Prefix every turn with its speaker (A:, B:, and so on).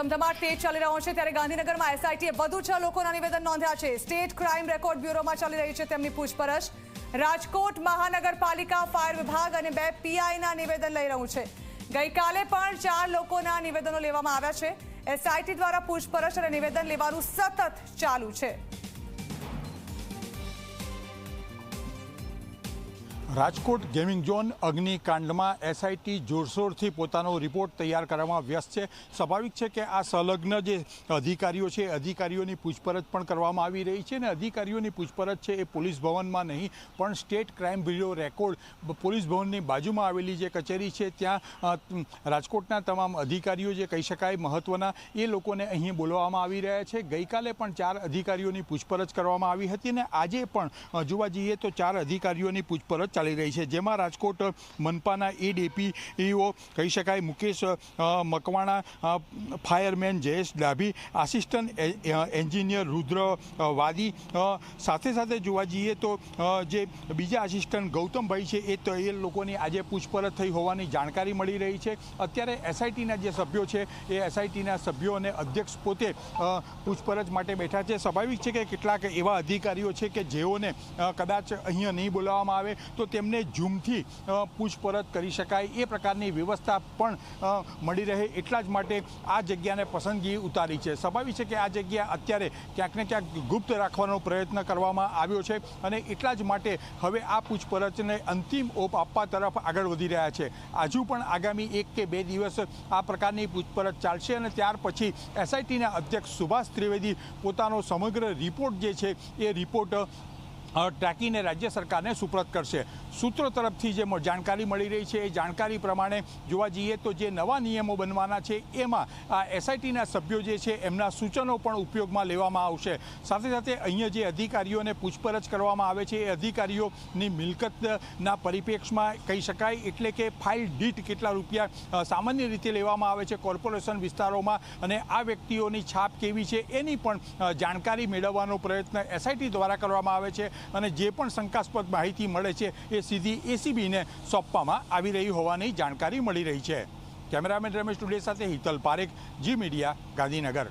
A: ધમધમાટ તેજ ચાલી રહ્યો છે ત્યારે ગાંધીનગરમાં એસઆઈટીએ વધુ છ લોકોના નિવેદન નોંધ્યા છે. સ્ટેટ ક્રાઇમ રેકોર્ડ બ્યુરોમાં ચાલી રહી છે તેમની પૂછપરછ. રાજકોટ મહાનગરપાલિકા ફાયર વિભાગ અને બે પીઆઈના નિવેદન લઈ રહ્યું છે. ગઈકાલે પણ ચાર લોકોના નિવેદનો લેવામાં આવ્યા છે. એસઆઈટી દ્વારા પૂછપરછ અને નિવેદન લેવાનું સતત ચાલુ છે.
B: રાજકોટ ગેમિંગ ઝોન અગ્નિકાંડમાં એસઆઈટી જોરશોરથી પોતાનો રિપોર્ટ તૈયાર કરવામાં વ્યસ્ત છે. સ્વાભાવિક છે કે આ સંલગ્ન જે અધિકારીઓ છે અધિકારીઓની પૂછપરછ પણ કરવામાં આવી રહી છે અને અધિકારીઓની પૂછપરછ છે એ પોલીસ ભવનમાં નહીં, પણ state crime bureau record police ભવનની બાજુમાં આવેલી જે કચેરી છે, ત્યાં રાજકોટના તમામ અધિકારીઓ જે કહી શકાય મહત્ત્વના એ લોકોને અહીં બોલવામાં આવી રહ્યા છે. ગઈકાલે પણ ચાર અધિકારીઓની પૂછપરછ કરવામાં આવી હતી અને આજે પણ જોવા જઈએ તો ચાર અધિકારીઓની પૂછપરછ ચાલી રહી છે. જેમાં રાજકોટ, મનપાના એડીપીઓ કહી શકાય, મુકેશ મકવાણા ફાયરમેન જયેશ ડાભી, આસિસ્ટન્ટ એ- એ- એન્જિનિયર રુદ્ર વાદી સાથે સાથે જોવા જઈએ તો જે બીજા આસિસ્ટન્ટ ગૌતમભાઈ છે, એ તો એ લોકોની આજે પૂછપરછ થઈ હોવાની જાણકારી મળી રહી છે. અત્યારે એસઆઈટીના જે સભ્યો છે, એ એસઆઈટીના સભ્યો અને અધ્યક્ષ પોતે પૂછપરછ માટે બેઠા છે. સ્વાભાવિક છે કે કેટલાક એવા અધિકારીઓ છે કે જેઓને કદાચ અહીંયા નહીં બોલાવવામાં આવે તો તેમને ઝૂમથી પૂછપરછ કરી શકાય. એ પ્રકારની વ્યવસ્થા પણ મળી રહે એટલા જ માટે આ જગ્યાને પસંદગી ઉતારી છે. સ્વાભાવિક છે કે આ જગ્યા અત્યારે ક્યાંક ને ક્યાંક ગુપ્ત રાખવાનો પ્રયત્ન કરવામાં આવ્યો છે અને એટલા જ માટે હવે આ પૂછપરછને અંતિમ ઓપ આપવા તરફ આગળ વધી રહ્યા છે. હજુ પણ આગામી એક કે બે દિવસ આ પ્રકારની પૂછપરછ ચાલશે અને ત્યાર પછી એસઆઈટીના અધ્યક્ષ સુભાષ ત્રિવેદી પોતાનો સમગ્ર રિપોર્ટ જે છે એ રિપોર્ટ ટાંકીને રાજ્ય સરકારને સુપ્રત કરશે. સૂત્રો તરફથી જે જાણકારી મળી રહી છે, એ જાણકારી પ્રમાણે જોવા જઈએ તો જે નવા નિયમો બનવાના છે, એમાં આ એસઆઈટીના સભ્યો જે છે, એમના સૂચનો પણ ઉપયોગમાં લેવામાં આવશે. સાથે સાથે અહીંયા જે અધિકારીઓને પૂછપરછ કરવામાં આવે છે, એ અધિકારીઓની મિલકતના પરિપ્રેક્ષમાં કહી શકાય, એટલે કે ફાઇલ દીઠ કેટલા રૂપિયા સામાન્ય રીતે લેવામાં આવે છે કોર્પોરેશન વિસ્તારોમાં, અને આ વ્યક્તિઓની છાપ કેવી છે, એની પણ જાણકારી મેળવવાનો પ્રયત્ન એસઆઈટી દ્વારા કરવામાં આવે છે. અને જે પણ શંકાસ્પદ માહિતી મળે છે એ સીધી એસીબીને સોંપવામાં આવી રહી હોવાની જાણકારી મળી રહી છે. કેમેરામેન રમેશ ટુડે સાથે હિતલ પારેખ, જી મીડિયા, ગાંધીનગર.